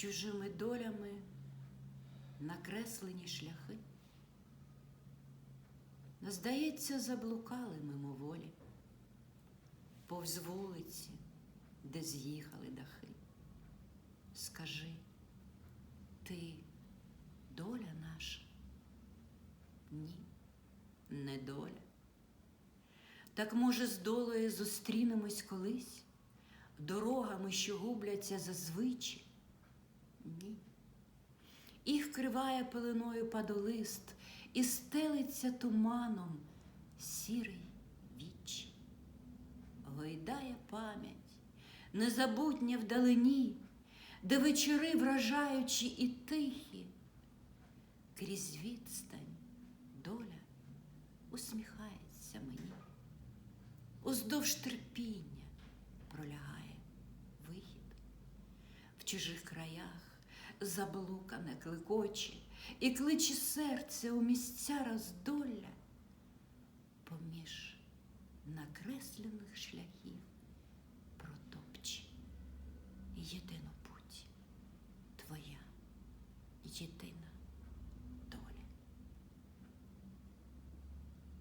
чужими долями накреслені шляхи. Здається, заблукали мимоволі, повз вулиці, де з'їхали дахи. Скажи, ти доля наша? Ні, не доля. Так, може, з долею зустрінемось колись, дорогами, що губляться зазвичай? Їх криває пеленою падолист і стелиться туманом сірий віч. Гойдає пам'ять, незабутня вдалині, де вечори вражаючі і тихі, крізь відстань доля усміхається мені, уздовж терпіння пролягає вихід. В чужих краях заблукане кликоче і кличе серце у місця роздолля поміж накреслених шляхів протопче єдину путь твоя єдина